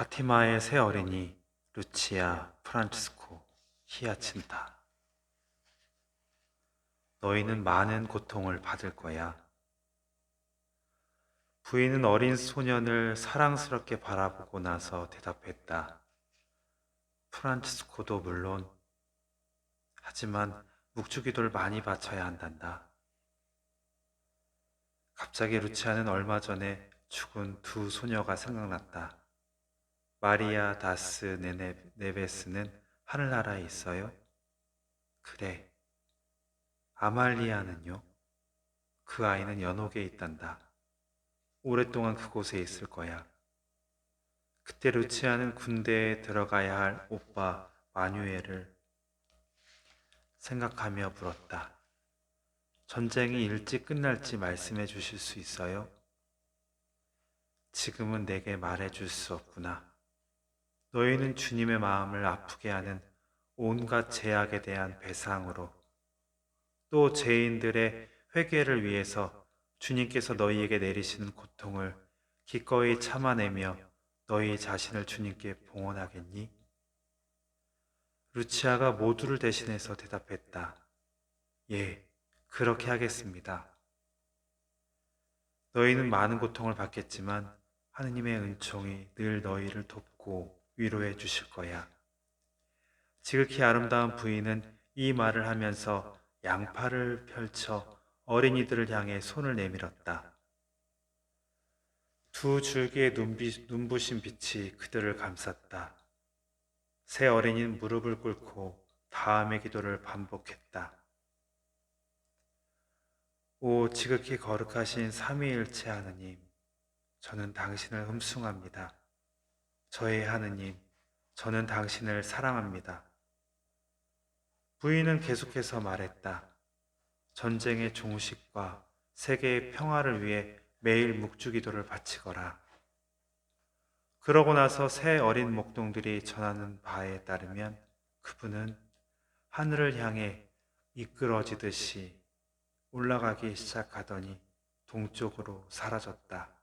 파티마의 새 어린이 루치아 프란치스코 히아친타. 너희는 많은 고통을 받을 거야. 부인은 어린 소년을 사랑스럽게 바라보고 나서 대답했다. 프란치스코도 물론, 하지만 묵주기도를 많이 바쳐야 한단다. 갑자기 루치아는 얼마 전에 죽은 두 소녀가 생각났다. 마리아 다스 네베스는 하늘나라에 있어요? 그래. 아말리아는요? 그 아이는 연옥에 있단다. 오랫동안 그곳에 있을 거야. 그때 루치아는 군대에 들어가야 할 오빠 마뉴엘을 생각하며 물었다. 전쟁이 일찍 끝날지 말씀해 주실 수 있어요? 지금은 내게 말해 줄 수 없구나. 너희는 주님의 마음을 아프게 하는 온갖 제약에 대한 배상으로 또 죄인들의 회개를 위해서 주님께서 너희에게 내리시는 고통을 기꺼이 참아내며 너희 자신을 주님께 봉헌하겠니? 루치아가 모두를 대신해서 대답했다. 예, 그렇게 하겠습니다. 너희는 많은 고통을 받겠지만 하느님의 은총이 늘 너희를 돕고 위로해 주실 거야. 지극히 아름다운 부인은 이 말을 하면서 양팔을 펼쳐 어린이들을 향해 손을 내밀었다. 두 줄기의 눈비, 눈부신 빛이 그들을 감쌌다. 새 어린이는 무릎을 꿇고 다음의 기도를 반복했다. 오 지극히 거룩하신 삼위일체 하느님, 저는 당신을 흠숭합니다. 저의 하느님, 저는 당신을 사랑합니다. 부인은 계속해서 말했다. 전쟁의 종식과 세계의 평화를 위해 매일 묵주기도를 바치거라. 그러고 나서 새 어린 목동들이 전하는 바에 따르면 그분은 하늘을 향해 이끌어지듯이 올라가기 시작하더니 동쪽으로 사라졌다.